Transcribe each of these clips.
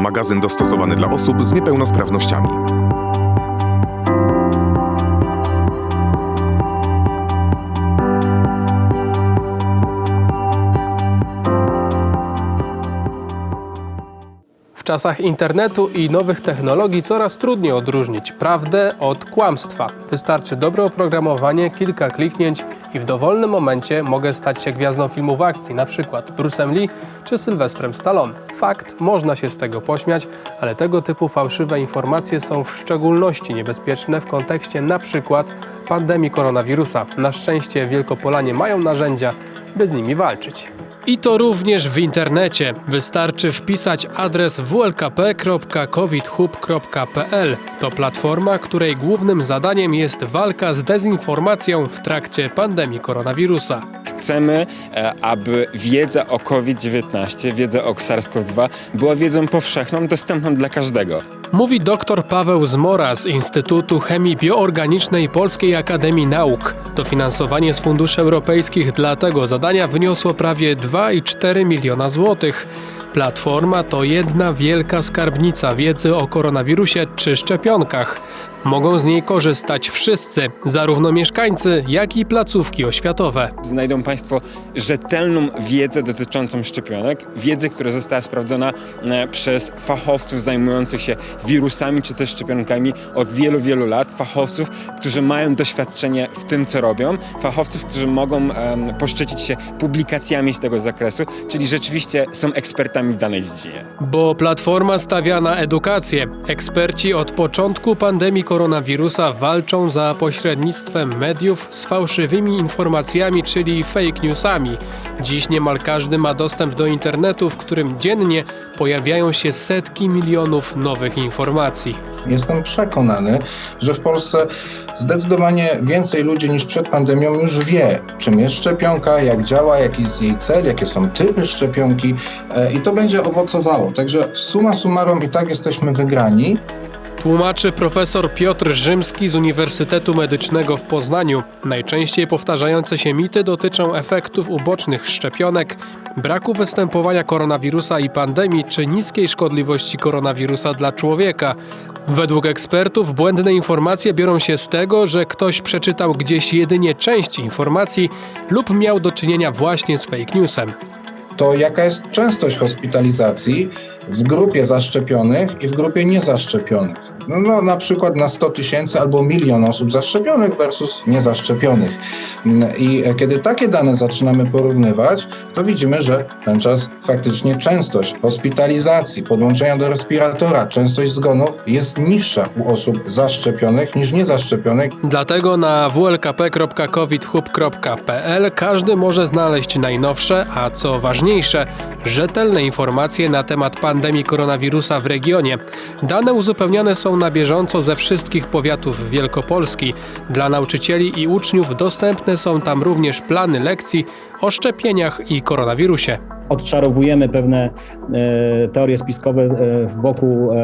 magazyn dostosowany dla osób z niepełnosprawnościami. Czasach internetu i nowych technologii coraz trudniej odróżnić prawdę od kłamstwa. Wystarczy dobre oprogramowanie, kilka kliknięć i w dowolnym momencie mogę stać się gwiazdą filmów akcji, przykład Bruce'em Lee czy Sylwestrem Stallone. Fakt, można się z tego pośmiać, ale tego typu fałszywe informacje są w szczególności niebezpieczne w kontekście przykład pandemii koronawirusa. Na szczęście Wielkopolanie mają narzędzia, by z nimi walczyć. I to również w internecie. Wystarczy wpisać adres wlkp.covidhub.pl. To platforma, której głównym zadaniem jest walka z dezinformacją w trakcie pandemii koronawirusa. Chcemy, e, aby wiedza o COVID-19, wiedza o SARS-CoV-2 była wiedzą powszechną, dostępną dla każdego. Mówi dr Paweł Zmora z Instytutu Chemii Bioorganicznej Polskiej Akademii Nauk. Dofinansowanie z funduszy europejskich dla tego zadania wyniosło prawie 2,4 miliona złotych. Platforma to jedna wielka skarbnica wiedzy o koronawirusie czy szczepionkach. Mogą z niej korzystać wszyscy, zarówno mieszkańcy, jak i placówki oświatowe. Znajdą Państwo rzetelną wiedzę dotyczącą szczepionek, wiedzę, która została sprawdzona e, przez fachowców zajmujących się wirusami czy też szczepionkami od wielu, wielu lat, fachowców, którzy mają doświadczenie w tym, co robią, fachowców, którzy mogą em, poszczycić się publikacjami z tego zakresu, czyli rzeczywiście są ekspertami w danej dziedzinie. Bo platforma stawia na edukację. Eksperci od początku pandemii koronawirusa walczą za pośrednictwem mediów z fałszywymi informacjami, czyli fake newsami. Dziś niemal każdy ma dostęp do internetu, w którym dziennie pojawiają się setki milionów nowych informacji. Jestem przekonany, że w Polsce zdecydowanie więcej ludzi niż przed pandemią już wie, czym jest szczepionka, jak działa, jaki jest jej cel, jakie są typy szczepionki e, i to będzie owocowało. Także suma summarum i tak jesteśmy wygrani. Tłumaczy profesor Piotr Rzymski z Uniwersytetu Medycznego w Poznaniu. Najczęściej powtarzające się mity dotyczą efektów ubocznych szczepionek, braku występowania koronawirusa i pandemii czy niskiej szkodliwości koronawirusa dla człowieka. Według ekspertów błędne informacje biorą się z tego, że ktoś przeczytał gdzieś jedynie część informacji lub miał do czynienia właśnie z fake newsem. To jaka jest częstość hospitalizacji w grupie zaszczepionych i w grupie niezaszczepionych. No, no na przykład na 100 tysięcy albo milion osób zaszczepionych versus niezaszczepionych. I kiedy takie dane zaczynamy porównywać, to widzimy, że ten czas faktycznie częstość hospitalizacji, podłączenia do respiratora, częstość zgonów jest niższa u osób zaszczepionych niż niezaszczepionych. Dlatego na wlkp.covidhub.pl każdy może znaleźć najnowsze, a co ważniejsze, rzetelne informacje na temat pandemii koronawirusa w regionie. Dane uzupełniane są na bieżąco ze wszystkich powiatów Wielkopolski. Dla nauczycieli i uczniów dostępne są tam również plany lekcji o szczepieniach i koronawirusie. Odczarowujemy pewne e, teorie spiskowe e, wokół e,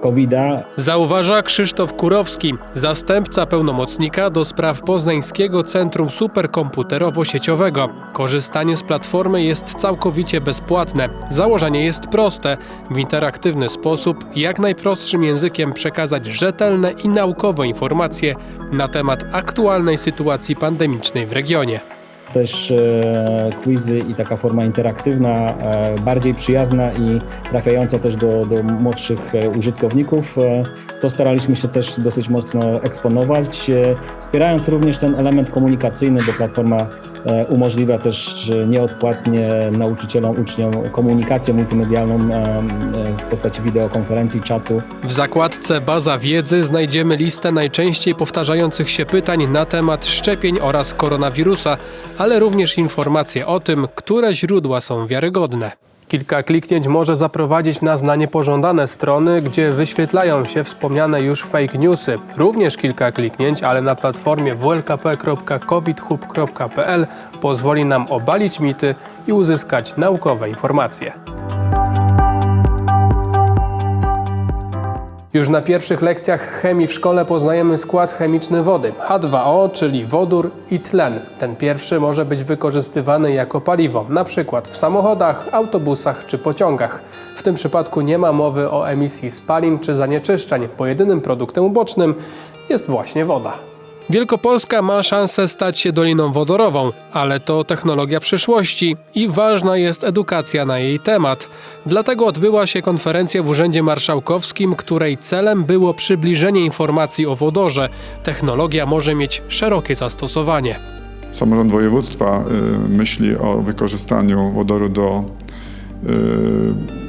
COVID-a. Zauważa Krzysztof Kurowski, zastępca pełnomocnika do spraw Poznańskiego Centrum Superkomputerowo-Sieciowego. Korzystanie z platformy jest całkowicie bezpłatne. Założenie jest proste. W interaktywny sposób, jak najprostszym językiem przekazać rzetelne i naukowe informacje na temat aktualnej sytuacji pandemicznej w regionie. Też e, quizy i taka forma interaktywna, e, bardziej przyjazna i trafiająca też do, do młodszych e, użytkowników. To staraliśmy się też dosyć mocno eksponować, wspierając również ten element komunikacyjny, bo platforma umożliwia też nieodpłatnie nauczycielom, uczniom komunikację multimedialną w postaci wideokonferencji, czatu. W zakładce Baza Wiedzy znajdziemy listę najczęściej powtarzających się pytań na temat szczepień oraz koronawirusa, ale również informacje o tym, które źródła są wiarygodne. Kilka kliknięć może zaprowadzić nas na niepożądane strony, gdzie wyświetlają się wspomniane już fake newsy. Również kilka kliknięć, ale na platformie wlkp.covidhub.pl pozwoli nam obalić mity i uzyskać naukowe informacje. Już na pierwszych lekcjach chemii w szkole poznajemy skład chemiczny wody H2O, czyli wodór i tlen. Ten pierwszy może być wykorzystywany jako paliwo, przykład w samochodach, autobusach czy pociągach. W tym przypadku nie ma mowy o emisji spalin czy zanieczyszczeń, bo jedynym produktem ubocznym jest właśnie woda. Wielkopolska ma szansę stać się doliną wodorową, ale to technologia przyszłości i ważna jest edukacja na jej temat. Dlatego odbyła się konferencja w Urzędzie Marszałkowskim, której celem było przybliżenie informacji o wodorze. Technologia może mieć szerokie zastosowanie. Samorząd województwa y, myśli o wykorzystaniu wodoru do y,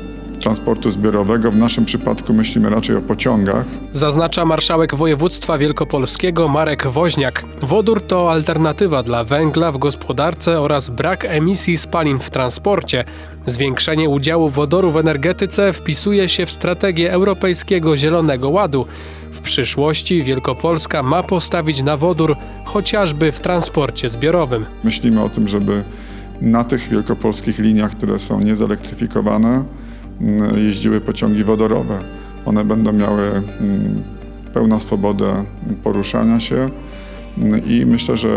transportu zbiorowego. W naszym przypadku myślimy raczej o pociągach. Zaznacza marszałek województwa wielkopolskiego Marek Woźniak. Wodór to alternatywa dla węgla w gospodarce oraz brak emisji spalin w transporcie. Zwiększenie udziału wodoru w energetyce wpisuje się w strategię Europejskiego Zielonego Ładu. W przyszłości Wielkopolska ma postawić na wodór chociażby w transporcie zbiorowym. Myślimy o tym, żeby na tych wielkopolskich liniach, które są niezelektryfikowane, jeździły pociągi wodorowe. One będą miały y, pełną swobodę poruszania się y, i myślę, że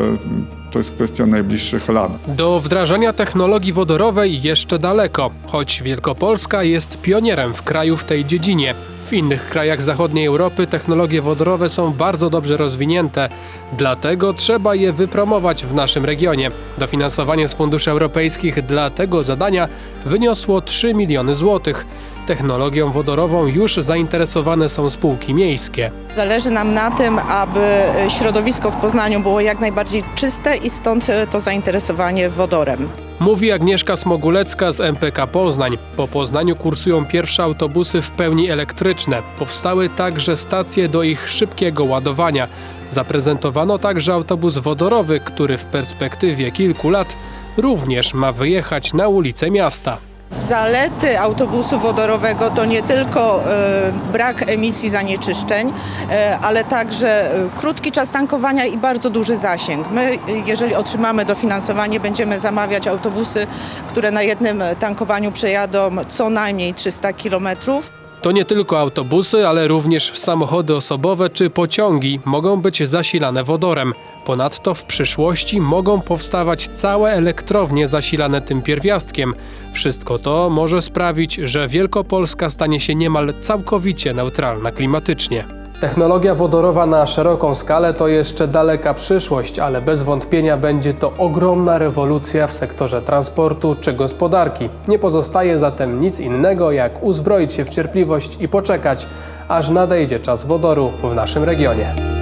to jest kwestia najbliższych lat. Do wdrażania technologii wodorowej jeszcze daleko, choć Wielkopolska jest pionierem w kraju w tej dziedzinie. W innych krajach zachodniej Europy technologie wodorowe są bardzo dobrze rozwinięte, dlatego trzeba je wypromować w naszym regionie. Dofinansowanie z funduszy europejskich dla tego zadania wyniosło 3 miliony złotych. Technologią wodorową już zainteresowane są spółki miejskie. Zależy nam na tym, aby środowisko w Poznaniu było jak najbardziej czyste i stąd e, to zainteresowanie wodorem. Mówi Agnieszka Smogulecka z MPK Poznań. Po Poznaniu kursują pierwsze autobusy w pełni elektryczne. Powstały także stacje do ich szybkiego ładowania. Zaprezentowano także autobus wodorowy, który w perspektywie kilku lat również ma wyjechać na ulice miasta. Zalety autobusu wodorowego to nie tylko e, brak emisji zanieczyszczeń, e, ale także e, krótki czas tankowania i bardzo duży zasięg. My, jeżeli otrzymamy dofinansowanie, będziemy zamawiać autobusy, które na jednym tankowaniu przejadą co najmniej 300 kilometrów. To nie tylko autobusy, ale również samochody osobowe czy pociągi mogą być zasilane wodorem. Ponadto w przyszłości mogą powstawać całe elektrownie zasilane tym pierwiastkiem. Wszystko to może sprawić, że Wielkopolska stanie się niemal całkowicie neutralna klimatycznie. Technologia wodorowa na szeroką skalę to jeszcze daleka przyszłość, ale bez wątpienia będzie to ogromna rewolucja w sektorze transportu czy gospodarki. Nie pozostaje zatem nic innego, jak uzbroić się w cierpliwość i poczekać, aż nadejdzie czas wodoru w naszym regionie.